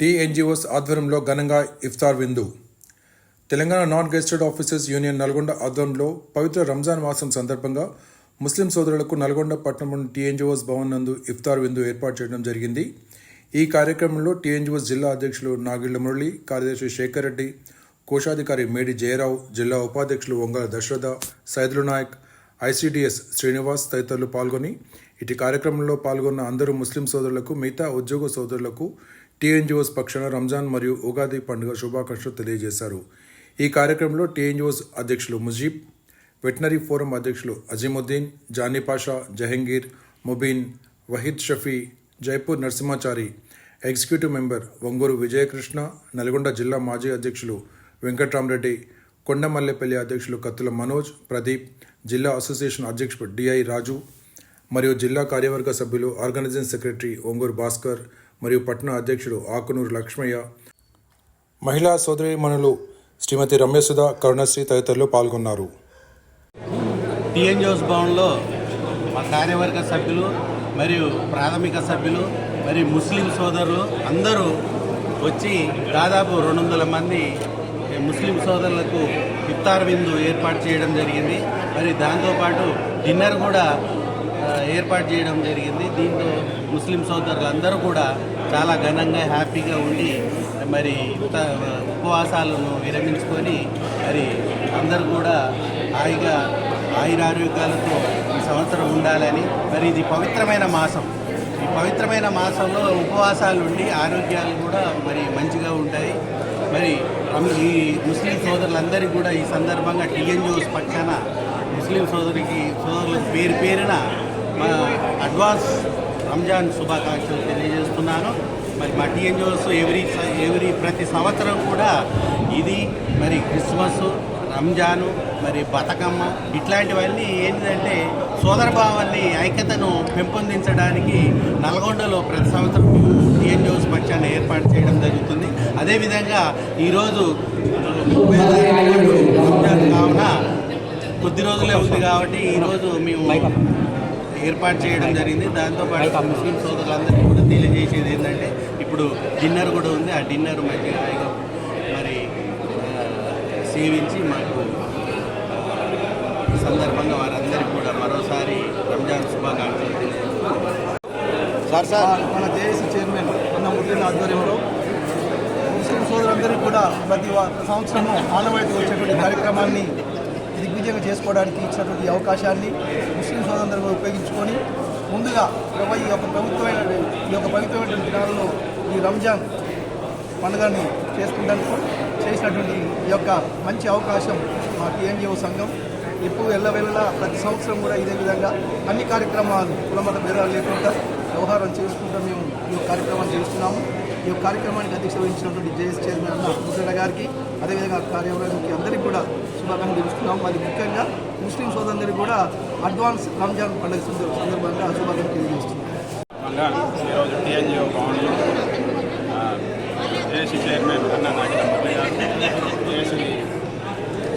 TNGOs ఆధ్వర్యంలో ఘనంగా ఇఫ్తార్ విందు. Telangana non gazetted officers union Nalgonda ఆధ్వర్యంలో పవిత్ర రంజాన్ మాసం సందర్భంగా ముస్లిం సోదరులకు నల్గొండ పట్టణంలోని టీఎన్జిఓస్ భవన్ నందు ఇఫ్తార్ విందు ఏర్పాటు చేయడం జరిగింది. ఈ కార్యక్రమంలో టీఎన్జిఓస్ జిల్లా అధ్యక్షులు నాగిళ్ళ మురళి కార్యదర్శి శేఖర్ రెడ్డి కోశాధికారి మేడి జయరావు జిల్లా ఉపాధ్యక్షులు వంగల దశరథ సైదులు నాయక్ ఐసీడీఎస్ శ్రీనివాస్ తదితరులు పాల్గొని ఇటు కార్యక్రమంలో పాల్గొన్న అందరూ ముస్లిం సోదరులకు మిగతా ఉద్యోగ సోదరులకు టీఎన్జిఓస్ పక్షాన రంజాన్ మరియు ఉగాది పండుగ శుభాకాంక్షలు తెలియజేశారు. ఈ కార్యక్రమంలో టీఎన్జిఓస్ అధ్యక్షులు ముజీబ్ వెటనరీ ఫోరం అధ్యక్షులు అజీముద్దీన్ జానీపాషా జహంగీర్ ముబీన్ వహీద్ షఫీ జైపూర్ నరసింహాచారి ఎగ్జిక్యూటివ్ మెంబర్ వంగూరు విజయకృష్ణ నల్గొండ జిల్లా మాజీ అధ్యక్షులు వెంకట్రామరెడ్డి కొండమల్లెపల్లి అధ్యక్షులు కత్తుల మనోజ్ ప్రదీప్ జిల్లా అసోసియేషన్ అధ్యక్షుడు డిఐ రాజు మరియు జిల్లా కార్యవర్గ సభ్యులు ఆర్గనైజింగ్ సెక్రటరీ ఒంగూరు భాస్కర్ మరియు పట్టణ అధ్యక్షుడు ఆకునూరు లక్ష్మయ్య. మహిళా సోదరీమణులు శ్రీమతి రమ్యసుధ కరుణశ్రీ తదితరులు పాల్గొన్నారు. టీఎన్జిఓస్ భవన్లో మా కార్యవర్గ సభ్యులు మరియు ప్రాథమిక సభ్యులు మరియు ముస్లిం సోదరులు అందరూ వచ్చి దాదాపు రెండు వందల మంది ముస్లిం సోదరులకు ఇఫ్తార్ విందు ఏర్పాటు చేయడం జరిగింది. మరి దాంతోపాటు డిన్నర్ కూడా ఏర్పాటు చేయడం జరిగింది. దీంతో ముస్లిం సోదరులు అందరూ కూడా చాలా ఘనంగా హ్యాపీగా ఉండి మరి ఇఫ్తా- ఉపవాసాలను విరమించుకొని మరి అందరూ కూడా హాయిగా ఆయురారోగ్యాలతో ఈ సంవత్సరం ఉండాలని మరి ఇది పవిత్రమైన మాసం. ఈ పవిత్రమైన మాసంలో ఉపవాసాలు ఉండి ఆరోగ్యాలు కూడా మరి మంచిగా ఉంటాయి. మరి ఈ ముస్లిం సోదరులందరికీ కూడా ఈ సందర్భంగా టీఎన్జిఓస్ పక్షాన ముస్లిం సోదరికి సోదరులకు పేరు పేరున మా అడ్వాన్స్ రంజాన్ శుభాకాంక్షలు తెలియజేస్తున్నాను. మరి మా టీఎన్జిఓస్ ఎవ్రీ ఎవ్రీ ప్రతి సంవత్సరం కూడా ఇది మరి క్రిస్మస్ రంజాను మరి బతుకమ్మ ఇట్లాంటివన్నీ ఏంటంటే సోదరభావాన్ని ఐక్యతను పెంపొందించడానికి నల్గొండలో ప్రతి సంవత్సరం టీఎన్జిఓస్ పక్షాన్ని ఏర్పాటు చేయడం జరుగుతుంది. అదేవిధంగా ఈరోజు రంజాన్ కావున కొద్ది రోజులే ఉంది కాబట్టి ఈరోజు మేము ఏర్పాటు చేయడం జరిగింది. దాంతోపాటు ముస్లిం సోదరులందరికీ కూడా తెలియజేసేది ఏంటంటే ఇప్పుడు డిన్నర్ కూడా ఉంది. ఆ డిన్నర్ మంచిగా హాయిగా మరి ఆ, సేవించి మాకు ఆ, సందర్భంగా వారందరికీ కూడా మరోసారి రంజాన్ శుభాకాంక్షలు సార్ సార్. మన జేఏసీ చైర్మన్ అన్న ముద్దిన ఆధ్వర్యంలో ముస్లిం సోదరులందరికీ కూడా ప్రతి సంవత్సరము ఆనవాయితీ వచ్చేటువంటి కార్యక్రమాన్ని దిగ్విజయంగా చేసుకోవడానికి ఇచ్చినటువంటి ఈ అవకాశాన్ని స్వాతంత్రంగా ఉపయోగించుకొని ముందుగా ఇరవై ఈ యొక్క ప్రభుత్వమైన ఈ యొక్క పవిత్రమైన దినాలలో ఈ రంజాన్ పండుగని చేసుకుంటానికి చేసినటువంటి ఈ యొక్క మంచి అవకాశం మా టీఎన్జిఓ సంఘం. ఎప్పుడు ఎల్లవెల్లలా ప్రతి సంవత్సరం కూడా ఇదే విధంగా అన్ని కార్యక్రమాలు కులమత భేదాలు లేకుండా వ్యవహారం చేసుకుంటూ మేము ఈ కార్యక్రమాలు చేస్తున్నాము. ఈ యొక్క కార్యక్రమానికి అధ్యక్షత వహించినటువంటి జేఎస్ చైర్మన్ అన్న ముద్రడ గారికి అదేవిధంగా కార్యవర్గానికి అందరికీ కూడా శుభాకాంక్షలు తెలుస్తున్నాం మరి ముఖ్యంగా ముస్లిం సోదరులందరికీ కూడా అడ్వాన్స్ రంజాన్ పండుగ సందర్భంగా శుభాకాంక్షలు తెలియజేస్తున్నాం. ఈరోజు టీఎన్జిఓ భవన్లో జేఏసీ చైర్మన్ అన్న గారు జేఏసీ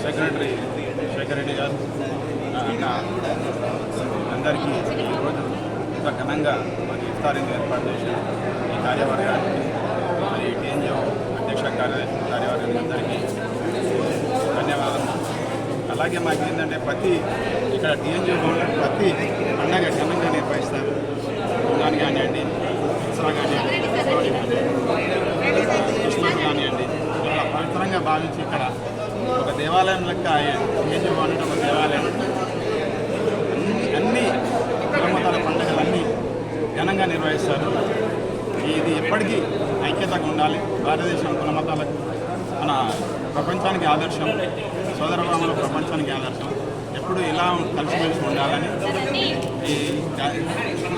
సెక్రటరీ శేఖర్ రెడ్డి గారు అందరికీ ఈరోజు ఇంత ఘనంగా మరి ఇఫ్తారింగ్ ఏర్పాటు చేసిన ఈ కార్యవర్గానికి మరి టీఎన్జిఓ అధ్యక్ష కార్యదర్శి కార్యవర్గానికి అందరికీ ధన్యవాదాలు అలాగే మాకు ఏంటంటే ప్రతి ఇక్కడ టీఎన్జిఓ భవన్లో ప్రతి పండగ ఘనంగా నిర్వహిస్తారు. రంజాన్ కానివ్వండి దసరా కానివ్వండి దీపావళి కానివ్వండి క్రిస్మస్ కానివ్వండి చాలా పవిత్రంగా భావించి ఇక్కడ ఒక దేవాలయం లెక్క టీఎన్జిఓ భవన్ ఒక దేవాలయం. అన్ని అన్ని కులమతాల పండుగలన్నీ ఘనంగా నిర్వహిస్తారు. ఇది ఎప్పటికీ ఐక్యతగా ఉండాలి. భారతదేశం కులమతాలకు మన ప్రపంచానికి ఆదర్శం సోదరభావంలో ప్రపంచానికి ఆదర్శం. ఎప్పుడు ఇలా కలిసిమెలిసి ఉండాలని ఈ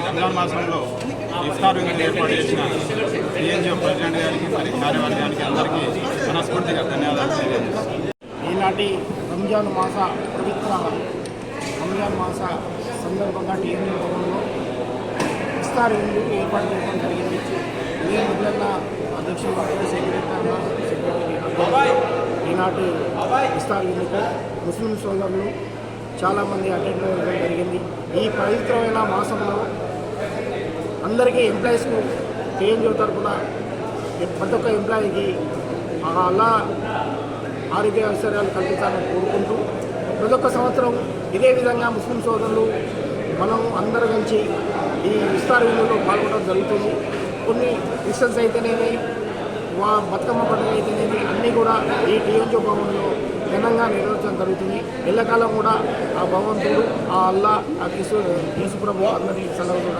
రంజాన్ మాసంలో ఇఫ్తార్ విందు ఏర్పాటు చేసిన సిఎన్జిఓ ప్రెసిడెంట్ గారికి మరి కార్యవర్గానికి అందరికీ మనస్ఫూర్తిగా ధన్యవాదాలు తెలియజేస్తాను ఈనాటి రంజాన్ మాస పవిత్ర రంజాన్ మాస సందర్భంగా టీఎన్యూ ఇస్తారు ఏర్పాటు చేయడం జరిగింది. ఈ సెక్రటరీ సెక్రటరీ ఈనాటి ఇస్తారు ముస్లిం సోదరులు చాలామంది అటెండ్ అవ్వడం జరిగింది. ఈ పవిత్రమైన మాసంలో అందరికీ ఎంప్లాయీస్కు టీఎన్జిఓ తరఫున ప్రతి ఒక్క ఎంప్లాయీకి అలా ఆరోగ్య ఐశ్వర్యాలు కల్పించాలని కోరుకుంటూ ప్రతి ఒక్క సంవత్సరం ఇదే విధంగా ముస్లిం సోదరులు మనం అందరూ కలిసి ఈ విస్తార విలువలో పాల్గొనడం జరుగుతుంది. కొన్ని క్రిస్టియన్స్ అయితేనేమి వా బతుకమ్మ పండుగ అయితేనేమి అన్నీ కూడా ఈ టీఎంజో భవన్లో ఘనంగా నిర్వహించడం జరుగుతుంది. ఎల్లకాలం కూడా ఆ భగవంతుడు ఆ అల్లా ఆ కిసు యేసుప్రభు అందరినీ సెలవు